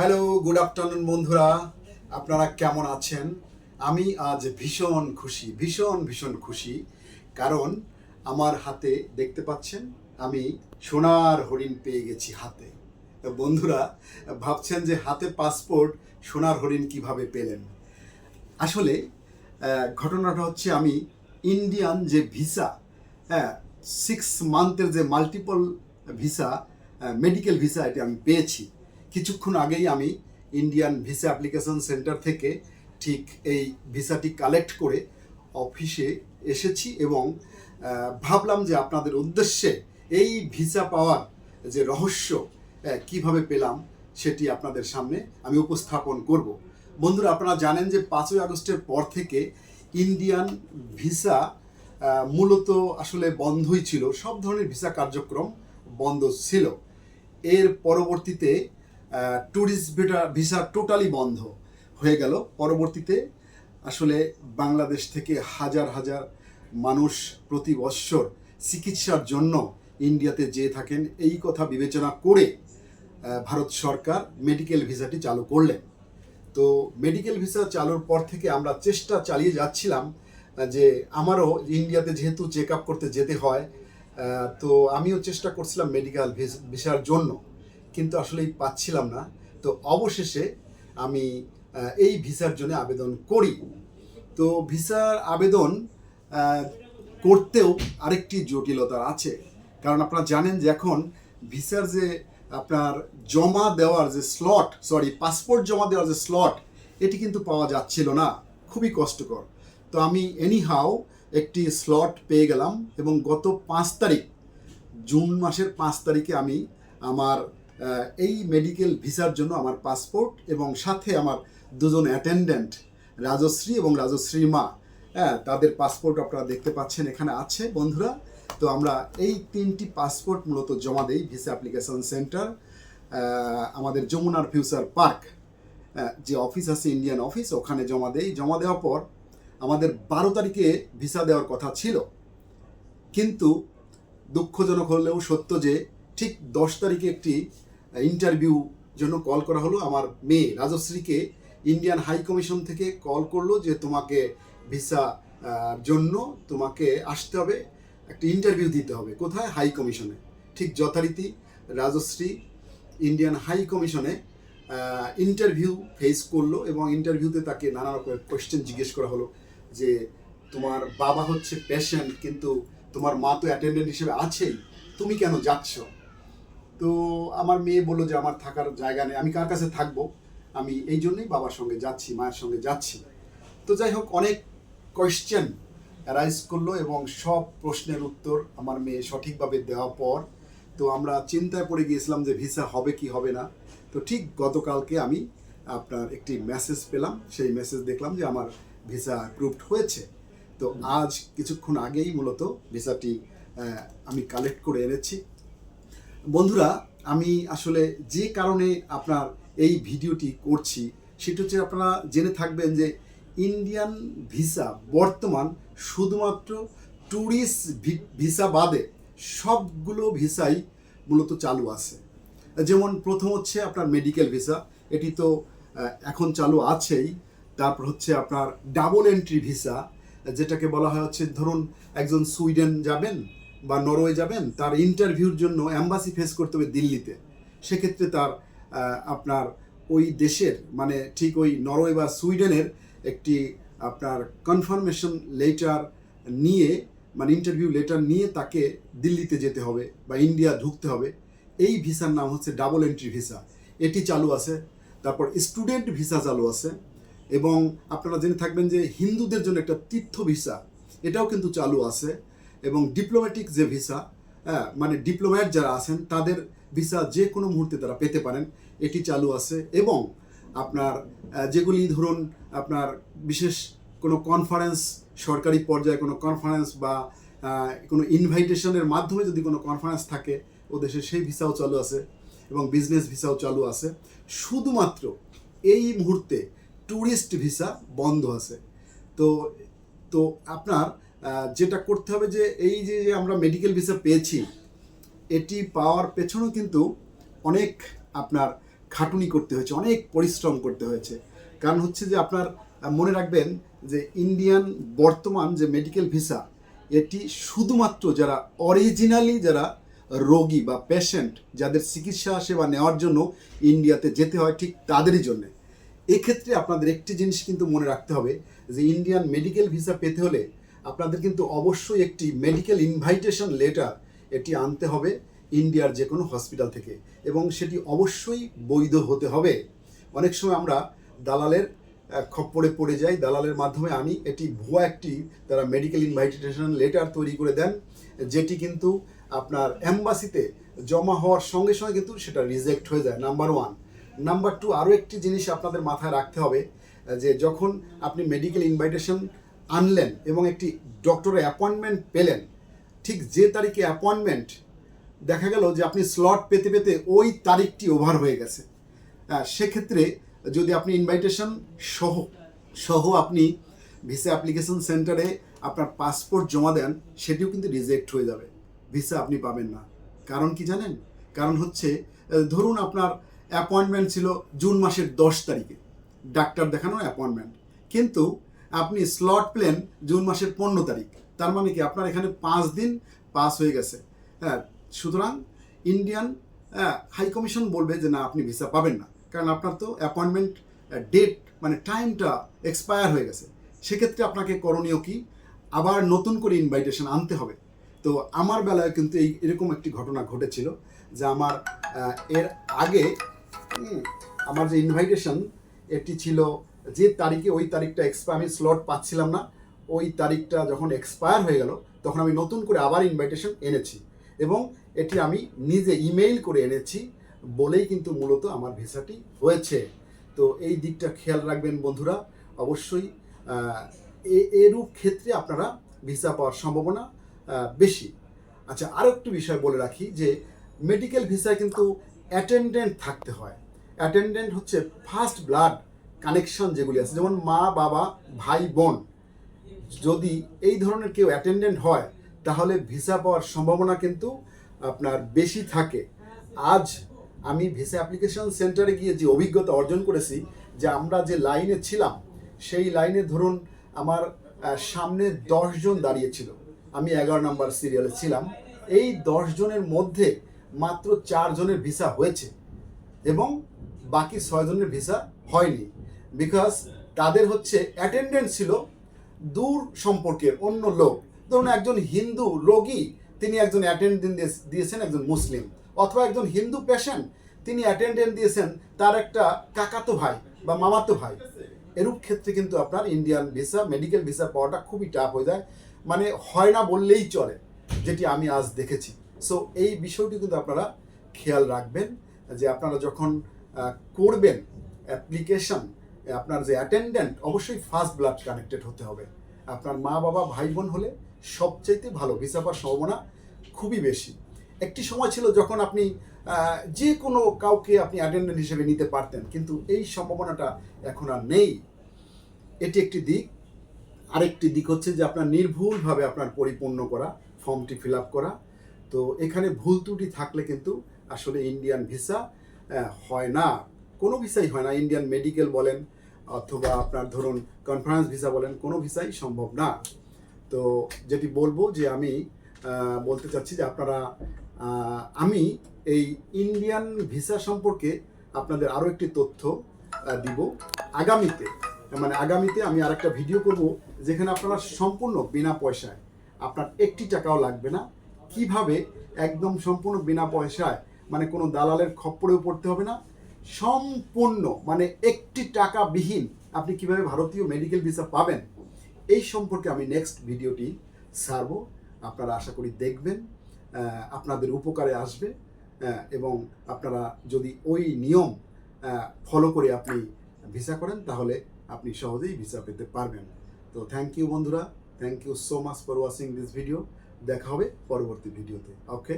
Hello good afternoon বন্ধুরা। আপনারা কেমন আছেন? আমি আজ ভীষণ খুশি, ভীষণ ভীষণ খুশি। কারণ আমার হাতে দেখতে পাচ্ছেন, আমি সোনার হরিণ পেয়ে গেছি হাতে। বন্ধুরা, ভাবছেন যে হাতে পাসপোর্ট সোনার হরিণ কীভাবে পেলেন? আসলে ঘটনাটা হচ্ছে আমি ইন্ডিয়ান যে ভিসা হ্যাঁ সিক্স মান্থের যে মাল্টিপল ভিসা মেডিকেল ভিসা এটা আমি পেয়েছি। কিছুক্ষণ আগেই আমি ইন্ডিয়ান ভিসা অ্যাপ্লিকেশন সেন্টার থেকে ঠিক এই ভিসাটি কালেক্ট করে অফিসে এসেছি এবং ভাবলাম যে আপনাদের উদ্দেশ্যে এই ভিসা পাওয়ার যে রহস্য কীভাবে পেলাম সেটি আপনাদের সামনে আমি উপস্থাপন করব। বন্ধুরা, আপনারা জানেন যে পাঁচই আগস্টের পর থেকে ইন্ডিয়ান ভিসা মূলত আসলে বন্ধই ছিল, সব ধরনের ভিসা কার্যক্রম বন্ধ ছিল। এর পরবর্তীতে ট্যুরিস্ট ভিসা টোটালি বন্ধ হয়ে গেল। পরবর্তীতে আসলে বাংলাদেশ থেকে হাজার হাজার মানুষ প্রতি বৎসর চিকিৎসার জন্য ইন্ডিয়াতে যেয়ে থাকেন। এই কথা বিবেচনা করে ভারত সরকার মেডিকেল ভিসাটি চালু করলেন। তো মেডিকেল ভিসা চালুর পর থেকে আমরা চেষ্টা চালিয়ে যাচ্ছিলাম যে আমারও ইন্ডিয়াতে যেহেতু চেক আপ করতে যেতে হয় তো আমিও চেষ্টা করছিলাম মেডিকেল ভিসার জন্য। কিন্তু আসলেই পাচ্ছিলাম না। তো অবশেষে আমি এই ভিসার জন্য আবেদন করি। তো ভিসার আবেদন করতেও আরেকটি জটিলতা আছে। কারণ আপনারা জানেন যে এখন ভিসার যে আপনার জমা দেওয়ার যে স্লট সরি পাসপোর্ট জমা দেওয়ার যে স্লট এটি কিন্তু পাওয়া যাচ্ছিল না। খুবই কষ্টকর। তো আমি এনিহাও একটি স্লট পেয়ে গেলাম এবং গত পাঁচ তারিখ, জুন মাসের পাঁচ তারিখে আমি আমার এই মেডিকেল ভিসার জন্য আমার পাসপোর্ট এবং সাথে আমার দুজন অ্যাটেন্ডেন্ট রাজশ্রী এবং রাজশ্রী মা হ্যাঁ তাদের পাসপোর্ট আপনারা দেখতে পাচ্ছেন, এখানে আছে বন্ধুরা। তো আমরা এই তিনটি পাসপোর্ট মূলত জমা দেই ভিসা অ্যাপ্লিকেশন সেন্টার আমাদের যমুনার ফিউচার পার্ক যে অফিস আছে ইন্ডিয়ান অফিস ওখানে জমা দেই। জমা দেওয়ার পর আমাদের বারো তারিখে ভিসা দেওয়ার কথা ছিল। কিন্তু দুঃখজনক হলেও সত্য যে ঠিক দশ তারিখে একটি ইন্টারভিউ জন্য কল করা হলো। আমার মেয়ে রাজশ্রীকে ইন্ডিয়ান হাই কমিশন থেকে কল করল যে তোমাকে ভিসা জন্য তোমাকে আসতে হবে, একটা ইন্টারভিউ দিতে হবে কোথায়? হাই কমিশনে ঠিক যথারীতি রাজশ্রী ইন্ডিয়ান হাই কমিশনে ইন্টারভিউ ফেস করল এবং ইন্টারভিউতে তাকে নানা রকমের কোয়েশ্চেন জিজ্ঞেস করা হলো যে তোমার বাবা হচ্ছে পেশেন্ট কিন্তু তোমার মা তো অ্যাটেন্ডেন্ট হিসেবে আছেই, তুমি কেন যাচ্ছ? তো আমার মেয়ে বলল যে আমার থাকার জায়গা নেই, আমি কার কাছে থাকব? আমি এই জন্যই বাবার সঙ্গে যাচ্ছি, মায়ের সঙ্গে যাচ্ছি। তো যাই হোক, অনেক কোয়েশ্চেন অ্যারাইজ করল এবং সব প্রশ্নের উত্তর আমার মেয়ে সঠিকভাবে দেওয়ার পর তো আমরা চিন্তায় পড়ে গিয়েছিলাম যে ভিসা হবে কি হবে না। তো ঠিক গতকালকে আমি আপনার একটি মেসেজ পেলাম, সেই মেসেজ দেখলাম যে আমার ভিসা অ্যাপ্রুভড হয়েছে। তো আজ কিছুক্ষণ আগেই মূলত ভিসাটি আমি কালেক্ট করে এনেছি। বন্ধুরা, আমি আসলে যে কারণে আপনার এই ভিডিওটি করছি, সেটা হচ্ছে আপনারা জেনে থাকবেন যে ইন্ডিয়ান ভিসা বর্তমান শুধুমাত্র ট্যুরিস্ট ভিসা বাদে সবগুলো ভিসাই মূলত চালু আছে। যেমন প্রথম হচ্ছে আপনার মেডিকেল ভিসা, এটি তো এখন চালু আছেই। তারপর হচ্ছে আপনার ডাবল এন্ট্রি ভিসা, যেটাকে বলা হয় হচ্ছে, ধরুন একজন সুইডেন যাবেন বা নরওয়ে যাবেন, তার ইন্টারভিউর জন্য অ্যাম্বাসি ফেস করতে হবে দিল্লিতে। সেক্ষেত্রে তার আপনার ওই দেশের মানে ঠিক ওই নরওয়ে বা সুইডেনের একটি আপনার কনফার্মেশন লেটার নিয়ে মানে ইন্টারভিউ লেটার নিয়ে তাকে দিল্লিতে যেতে হবে বা ইন্ডিয়া ঢুকতে হবে। এই ভিসার নাম হচ্ছে ডাবল এন্ট্রি ভিসা এটি চালু আছে, তারপর স্টুডেন্ট ভিসা চালু আছে এবং আপনারা জেনে থাকবেন যে হিন্দুদের জন্য একটা তীর্থ ভিসা এটাও কিন্তু চালু আছে। এবং ডিপ্লোম্যাটিক যে ভিসা হ্যাঁ মানে ডিপ্লোম্যাট যারা আছেন, তাদের ভিসা যে কোনো মুহূর্তে তারা পেতে পারেন। এটি চালু আছে এবং আপনার যেগুলি ধরুন আপনার বিশেষ কোনো কনফারেন্স সরকারি পর্যায়ে কোনো কনফারেন্স বা কোনো ইনভাইটেশনের মাধ্যমে যদি কোনো কনফারেন্স থাকে, ও দেশে সেই ভিসাও চালু আছে এবং বিজনেস ভিসাও চালু আছে। শুধুমাত্র এই মুহূর্তে ট্যুরিস্ট ভিসা বন্ধ আছে। তো তো আপনার যেটা করতে হবে যে এই যে আমরা মেডিকেল ভিসা পেয়েছি, এটি পাওয়ার পেছনেও কিন্তু অনেক আপনার খাটুনি করতে হয়েছে, অনেক পরিশ্রম করতে হয়েছে। কারণ হচ্ছে যে আপনার মনে রাখবেন যে ইন্ডিয়ান বর্তমান যে মেডিকেল ভিসা এটি শুধুমাত্র যারা অরিজিনালি যারা রোগী বা পেশেন্ট যাদের চিকিৎসা সেবা নেওয়ার জন্য ইন্ডিয়াতে যেতে হয় ঠিক তাদেরই জন্য। এক্ষেত্রে আপনাদের একটি জিনিস কিন্তু মনে রাখতে হবে যে ইন্ডিয়ান মেডিকেল ভিসা পেতে হলে আপনাদের কিন্তু অবশ্যই একটি মেডিকেল ইনভাইটেশন লেটার এটি আনতে হবে ইন্ডিয়ার যে কোনো হসপিটাল থেকে। এবং সেটি অবশ্যই বৈধ হতে হবে। অনেক সময় আমরা দালালের খপ্পরে পড়ে যাই। দালালের মাধ্যমে আমি এটি ভুয়া একটি তারা মেডিকেল ইনভাইটেশন লেটার তৈরি করে দেন, যেটি কিন্তু আপনার অ্যাম্বাসিতে জমা হওয়ার সঙ্গে সঙ্গে কিন্তু সেটা রিজেক্ট হয়ে যায়। নাম্বার ওয়ান নাম্বার টু আরও একটি জিনিস আপনাদের মাথায় রাখতে হবে, যে যখন আপনি মেডিকেল ইনভাইটেশন আনলেন এবং একটি ডক্টরের অ্যাপয়েন্টমেন্ট পেলেন। ঠিক যে তারিখে অ্যাপয়েন্টমেন্ট, দেখা গেল যে আপনি স্লট পেতে পেতে ওই তারিখটি ওভার হয়ে গেছে। সেক্ষেত্রে যদি আপনি ইনভাইটেশন সহ সহ আপনি ভিসা অ্যাপ্লিকেশন সেন্টারে আপনার পাসপোর্ট জমা দেন, সেটিও কিন্তু রিজেক্ট হয়ে যাবে। ভিসা আপনি পাবেন না। কারণ কি জানেন? কারণ হচ্ছে ধরুন আপনার অ্যাপয়েন্টমেন্ট ছিল জুন মাসের দশ তারিখে। ডাক্তার দেখানোর অ্যাপয়েন্টমেন্ট কিন্তু আপনি স্লট প্লেন জুন মাসের পনেরো তারিখ। তার মানে কি? আপনার এখানে পাঁচ দিন পাস হয়ে গেছে। হ্যাঁ সুতরাং ইন্ডিয়ান হাই কমিশন বলবে যে না, আপনি ভিসা পাবেন না। কারণ আপনার তো অ্যাপয়েন্টমেন্ট ডেট মানে টাইমটা এক্সপায়ার হয়ে গেছে। সেক্ষেত্রে আপনাকে করণীয় কি? আবার নতুন করে ইনভাইটেশন আনতে হবে। তো আমার বেলায় কিন্তু এই, এরকম একটি ঘটনা ঘটেছিল যে আমার এর আগে আমার যে ইনভাইটেশন এটি ছিল যে তারিখে ওই তারিখটা এক্সপায়ার আমি স্লট পাচ্ছিলাম না, ওই তারিখটা যখন এক্সপায়ার হয়ে গেল, তখন আমি নতুন করে আবার ইনভাইটেশন এনেছি এবং এটি আমি নিজে ইমেইল করে এনেছি, বলেই কিন্তু মূলত আমার ভিসাটি হয়েছে। তো এই দিকটা খেয়াল রাখবেন বন্ধুরা, অবশ্যই এরূপ ক্ষেত্রে আপনারা ভিসা পাওয়ার সম্ভাবনা বেশি। আচ্ছা আরও একটু বিষয় বলে রাখি যে মেডিকেল ভিসায় কিন্তু অ্যাটেন্ডেন্ট থাকতে হয়। অ্যাটেন্ডেন্ট হচ্ছে ফার্স্ট ব্লাড কানেকশন যেগুলি আছে, যেমন মা, বাবা, ভাই, বোন, যদি এই ধরনের কেউ অ্যাটেন্ডেন্ট হয়, তাহলে ভিসা পাওয়ার সম্ভাবনা কিন্তু আপনার বেশি থাকে। আজ আমি ভিসা অ্যাপ্লিকেশন সেন্টারে গিয়ে যে অভিজ্ঞতা অর্জন করেছি, যে আমরা যে লাইনে ছিলাম, সেই লাইনে ধরুন আমার সামনে জন দাঁড়িয়েছিল আমি এগারো নম্বর সিরিয়ালে ছিলাম। এই দশ জনের মধ্যে মাত্র চার জনের ভিসা হয়েছে এবং বাকি ছয়জনের ভিসা হয়নি। বিকজ তাদের হচ্ছে অ্যাটেন্ডেন্ট ছিল দূর সম্পর্কের অন্য লোক। ধরুন একজন হিন্দু রোগী, তিনি একজন অ্যাটেন্ডেন্ট দিয়েছেন একজন মুসলিম। অথবা একজন হিন্দু পেশেন্ট তিনি অ্যাটেন্ডেন্ট দিয়েছেন তার একটা কাকাতো ভাই বা মামাতো ভাই। এরূপ ক্ষেত্রে কিন্তু আপনার ইন্ডিয়ান ভিসা মেডিকেল ভিসা পাওয়াটা খুবই টাফ হয়ে যায়। মানে হয় না বললেই চলে, যেটি আমি আজ দেখেছি। সো এই বিষয়টি কিন্তু আপনারা খেয়াল রাখবেন যে আপনারা যখন করবেন অ্যাপ্লিকেশন আপনার যে অ্যাটেন্ডেন্ট অবশ্যই ফার্স্ট ব্লাড কানেক্টেড হতে হবে। আপনার মা, বাবা ভাই বোন হলে সবচাইতে ভালো ভিসা পাওয়ার সম্ভাবনা খুবই বেশি। একটি সময় ছিল যখন আপনি যে কোনো কাউকে আপনি অ্যাটেন্ডেন্ট হিসেবে নিতে পারতেন, কিন্তু এই সম্ভাবনাটা এখন আর নেই। এটি একটি দিক। আরেকটি দিক হচ্ছে যে আপনার নির্ভুলভাবে আপনার পরিপূর্ণ করা, ফর্মটি ফিল আপ করা। তো এখানে ভুল ত্রুটি থাকলে কিন্তু আসলে ইন্ডিয়ান ভিসা হয় না। কোনো ভিসাই হয় না। ইন্ডিয়ান মেডিকেল বলেন অথবা আপনার ধরুন কনফারেন্স ভিসা বলেন, কোনো ভিসাই সম্ভব না। তো যেটি বলব যে আমি বলতে চাচ্ছি যে আপনারা আমি এই ইন্ডিয়ান ভিসা সম্পর্কে আপনাদের আরও একটি তথ্য দিব। আগামীতে মানে আগামীতে আমি আর একটা ভিডিও করব, যেখানে আপনারা সম্পূর্ণ বিনা পয়সায়, আপনার একটি টাকাও লাগবে না। কীভাবে একদম সম্পূর্ণ বিনা পয়সায় মানে কোনো দালালের খপ্পরেও পড়তে হবে না সম্পূর্ণ মানে একটি টাকা বিহীন আপনি কীভাবে ভারতীয় মেডিকেল ভিসা পাবেন, এই সম্পর্কে আমি নেক্সট ভিডিওটি ছাড়বো। আপনারা আশা করি দেখবেন আপনাদের উপকারে আসবে এবং আপনারা যদি ওই নিয়ম ফলো করে আপনি ভিসা করেন, তাহলে আপনি সহজেই ভিসা পেতে পারবেন। তো থ্যাংক ইউ বন্ধুরা thank you so much for watching this video দেখা হবে পরবর্তী ভিডিওতে ওকে